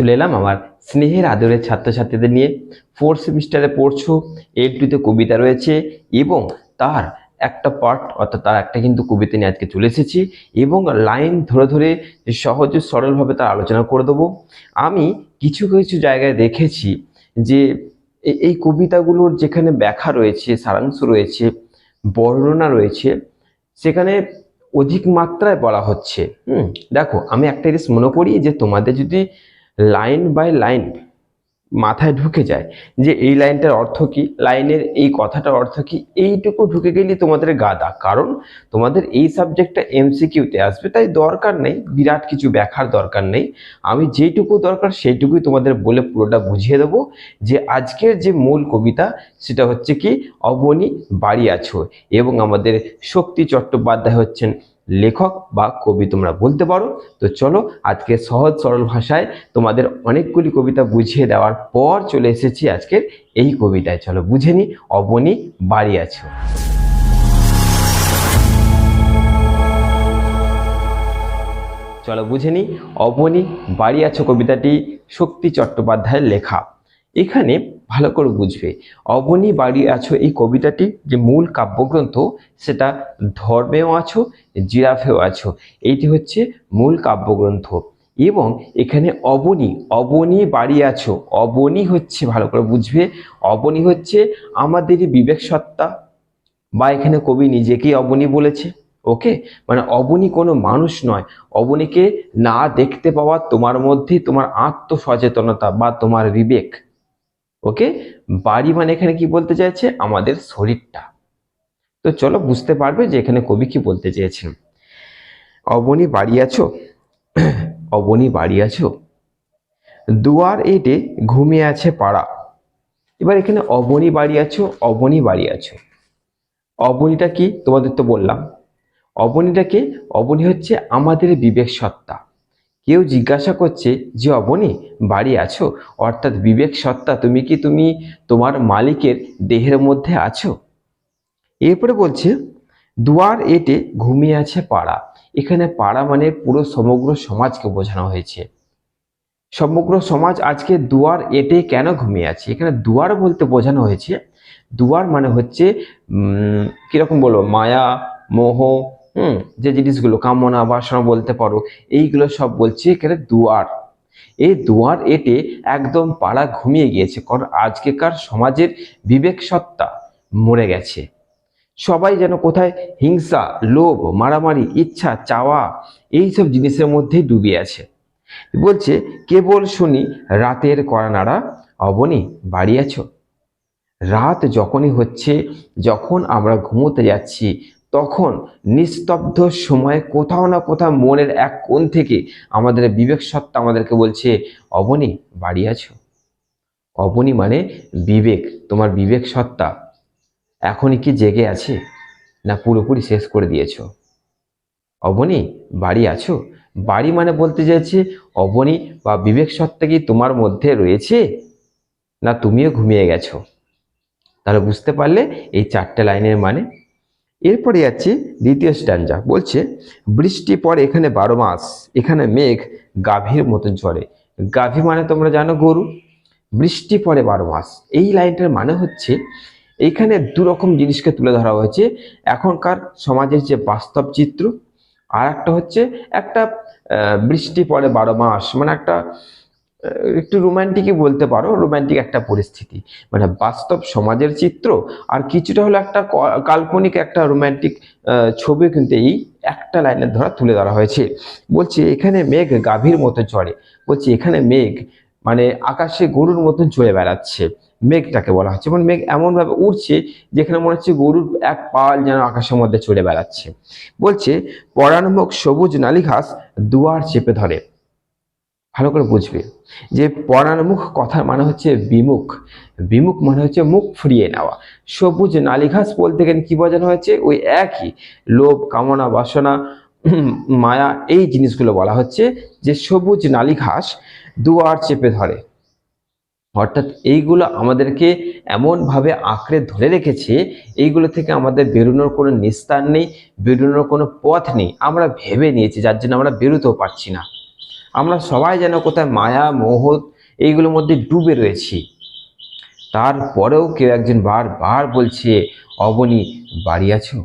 চলে এলাম আমার স্নেহের আদরের ছাত্রছাত্রীদের নিয়ে। ফোর্থ সেমিস্টারে পড়ছো এইট টুতে কবিতা রয়েছে এবং তার একটা পার্ট অর্থাৎ তার একটা কিন্তু কবিতা নিয়ে আজকে চলে এসেছি এবং লাইন ধরে ধরে সহজ সরলভাবে তার আলোচনা করে দেবো। আমি কিছু কিছু জায়গায় দেখেছি যে এই কবিতাগুলোর যেখানে ব্যাখ্যা রয়েছে, সারাংশ রয়েছে, বর্ণনা রয়েছে, সেখানে অধিক মাত্রায় বলা হচ্ছে। হুম, দেখো, আমি একটা জিনিস মনে করি যে তোমাদের যদি লাইন বাই লাইন মাথায় ঢুকে যায় যে এই লাইনটার অর্থ কি? লাইনের এই কথাটার অর্থ কি? এইটুকু ঢুকে গেলেই তোমাদের গাদা কারণ তোমাদের এই সাবজেক্টটা এমসিকিউতে আসবে, তাই দরকার নেই, বিরাট কিছু ব্যাখ্যার দরকার নেই। আমি যেটুকু দরকার সেইটুকুই তোমাদের বলে পুরোটা বুঝিয়ে দেবো যে আজকের যে মূল কবিতা, সেটা হচ্ছে কি? অবনী বাড়ি আছো এবং আমাদের শক্তি চট্টোপাধ্যায় হচ্ছেন লেখক বা কবি তোমরা বলতে পারো। তো চলো আজকে সহজ সরল ভাষায় তোমাদের অনেকগুলি কবিতা বুঝিয়ে দেওয়ার পর চলে এসেছি আজকের এই কবিতায়। চলো বুঝে নি, অবনী বাড়ি আছো। চলো বুঝে নি, অবনী বাড়ি আছো কবিতাটি শক্তি চট্টোপাধ্যায়ের লেখা। এখানে ভালো করে বুঝবে। অবনী বাড়ি আছো এই কবিতাটি, যে মূল কাব্যগ্রন্থ, সেটা ধর্মেও আছো, জিরাফেও আছো। এইটি হচ্ছে মূল কাব্যগ্রন্থ। এবং এখানে অবনী অবনী বাড়ি আছো। অবনী হচ্ছে, ভালো করে বুঝবে, অবনী হচ্ছে আমাদের বিবেক সত্তা বা এখানে কবি নিজেকেই অবনী বলেছে, ওকে? মানে অবনী কোনো মানুষ নয়। অবনীকে না দেখতে পাওয়া তোমার মধ্যে তোমার আত্মসচেতনতা বা তোমার বিবেক। ওকে? বাড়ি মানে এখানে কি বলতে চাইছে? আমাদের শরীরটা। তো চলো বুঝতে পারবে যে এখানে কবি কি বলতে চেয়েছেন। অবনী বাড়ি আছো? অবনী বাড়ি আছো? দুয়ার এটে ঘুমিয়ে আছে পাড়া। এবার এখানে অবনী বাড়ি আছো, অবনী বাড়ি আছো। অবনীটা কি? তোমাদের তো বললাম। অবনীটা কি অবনী হচ্ছে আমাদের বিবেক সত্তা। কেউ জিজ্ঞাসা করছে যে অবনী, বাড়ি আছো? অর্থাৎ বিবেক সত্তা, তুমি কি তুমি তোমার মালিকের দেহের মধ্যে আছো? এরপরে বলছে, দুয়ার এটে ঘুমিয়ে আছে পাড়া। এখানে পাড়া মানে পুরো সমগ্র সমাজকে বোঝানো হয়েছে। সমগ্র সমাজ আজকে দুয়ার এটে কেন ঘুমিয়ে আছে? এখানে দুয়ার বলতে বোঝানো হয়েছে। দুয়ার মানে হচ্ছে কীরকম বলব? মায়া, মোহ হুম, যে জিনিসগুলো কামনা, বাসনা বলতে পারো, এইগুলো সব বলছে এখানে দুয়ার। এই দুয়ার এটে একদম পাড়া ঘুমিয়ে গিয়েছে, কারণ আজকেকার সমাজের বিবেক সত্তা মরে গেছে। সবাই যেন কোথায় হিংসা, লোভ, মারামারি, ইচ্ছা, চাওয়া, এইসব জিনিসের মধ্যেই ডুবে আছে। বলছে, কেবল শুনি রাতের করা নাড়া, অবনী বাড়ি আছো। রাত যখনই হচ্ছে, যখন আমরা ঘুমোতে যাচ্ছি তখন নিস্তব্ধ সময়ে কোথাও না কোথাও মনের এক কোণ থেকে আমাদের বিবেক সত্তা আমাদেরকে বলছে, অবনী, বাড়ি আছো? অবনী মানে বিবেক, তোমার বিবেক সত্তা এখনই কি জেগে আছে না পুরোপুরি শেষ করে দিয়েছ? অবনী, বাড়ি আছো? বাড়ি মানে বলতে চাইছে, অবনী বা বিবেক সত্তা কি তোমার মধ্যে রয়েছে না তুমিও ঘুমিয়ে গেছো? তাহলে বুঝতে পারলে এই চারটে লাইনের মানে এরপরে যাচ্ছি দ্বিতীয় স্ট্যান্ডা। বলছে, বৃষ্টি পড়ে এখানে বারো মাস, এখানে মেঘ, গাভীর মতন ঝরে। গাভী মানে তোমরা জানো গরু? বৃষ্টি পড়ে বারো মাস। এই লাইনটার মানে হচ্ছে এইখানে দুরকম জিনিসকে তুলে ধরা হয়েছে। এখনকার সমাজের যে বাস্তব চিত্র আর একটা হচ্ছে একটা বৃষ্টি পড়ে বারো মাস। মানে একটা একটু রোমান্টিকই বলতে পারো রোমান্টিক একটা পরিস্থিতি। মানে বাস্তব সমাজের চিত্র আর কিছুটা হলো একটা কাল্পনিক একটা রোমান্টিক ছবি কিন্তু এই একটা লাইনের ধরা তুলে ধরা হয়েছে। বলছে, এখানে মেঘ গাভীর মতো চড়ে। বলছে, এখানে মেঘ মানে আকাশে গরুর মতন চড়ে বেড়াচ্ছে। মেঘটাকে বলা হচ্ছে। মানে মেঘ এমনভাবে উড়ছে যেখানে মনে হচ্ছে গরুর এক পাল যেন আকাশের মধ্যে চড়ে বেড়াচ্ছে। বলছে, পরাণমুখ সবুজ নালী ঘাস দুয়ার চেপে ধরে। ভালো করে বুঝবে। যে পরাণমুখ কথার মানে হচ্ছে বিমুখ। বিমুখ মানে হচ্ছে মুখ ফুরিয়ে নেওয়া। সবুজ নালীঘাস বলতে গেলে কি বোঝানো হয়েছে? ওই একই লোভ, কামনা, বাসনা মায়া এই জিনিসগুলো বলা হচ্ছে যে সবুজ নালী ঘাস দুয়ার চেপে ধরে। অর্থাৎ এইগুলো আমাদেরকে এমনভাবে আঁকড়ে ধরে রেখেছে, এইগুলো থেকে আমাদের বেরোনোর কোনো নিস্তার নেই, বেরোনোর কোনো পথ নেই। আমরা ভেবে নিয়েছি, যার জন্য আমরা বেরোতেও পারছি না। আমরা সবাই যেন কোথায় মায়া মোহ এইগুলোর মধ্যে ডুবে রয়েছি। তারপরেও কেউ একজন বারবার বলছে, অবনী, বাড়ি আছো?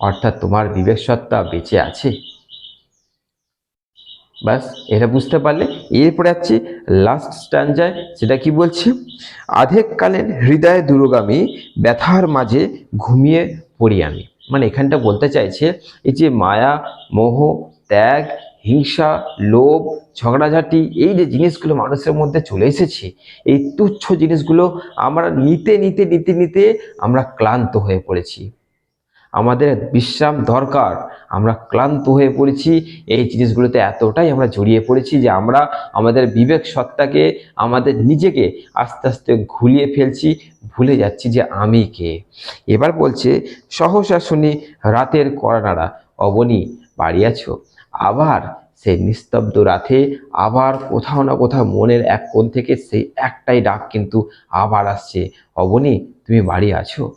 অর্থাৎ তোমার বিবেক সত্তা বেঁচে আছে? ব্যাস, এটা বুঝতে পারলে এরপরে যাচ্ছি লাস্ট স্ট্যান্ডায় সেটা কি বলছে? আধেককালীন হৃদয় দুরগামী, ব্যথার মাঝে ঘুমিয়ে পড়ি আমি। মানে এখানটা বলতে চাইছে, এই যে মায়া, মোহ, ত্যাগ হিংসা, লোভ, ঝগড়াঝাটি, এই যে জিনিসগুলো মানুষের মধ্যে চলে এসেছে, এই তুচ্ছ জিনিসগুলো আমরা নিতে নিতে নিতে নিতে আমরা ক্লান্ত হয়ে পড়েছি। আমাদের বিশ্রাম দরকার, আমরা ক্লান্ত হয়ে পড়েছি, এই জিনিসগুলোতে এতটাই আমরা জড়িয়ে পড়েছি যে আমরা আমাদের বিবেক সত্তাকে, আমাদের নিজেকে আস্তে আস্তে ঘুলিয়ে ফেলছি, ভুলে যাচ্ছি যে আমি কে। এবার বলছে, সহসা শুনি রাতের কড়ানাড়া অবনী, বাড়ি আছো? আবার সেই নিস্তব্ধ রাতে আবার কোথাও না কোথাও মনের এক কোণ থেকে সেই একটাই ডাক কিন্তু আবার আসছে, অবনী, তুমি বাড়ি আছো?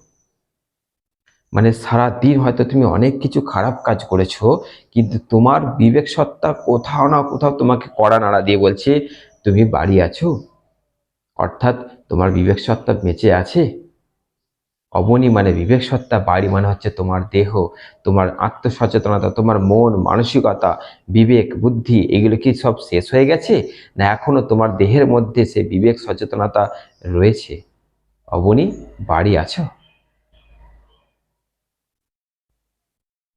মানে সারা দিন হয়তো তুমি অনেক কিছু খারাপ কাজ করেছ, কিন্তু তোমার বিবেক সত্তা কোথাও না কোথাও তোমাকে কড়া নাড়া দিয়ে বলছে, তুমি বাড়ি আছো? অর্থাৎ তোমার বিবেক সত্তা বেঁচে আছে? অবনী মানে বিবেক সত্তা বাড়ি মানে হচ্ছে তোমার দেহ, তোমার আত্মসচেতনতা, তোমার মন, মানসিকতা, বিবেক, বুদ্ধি, এগুলো কি সব শেষ হয়ে গেছে? না এখনও তোমার দেহের মধ্যে সে বিবেক সচেতনতা রয়েছে? অবনী, বাড়ি আছো?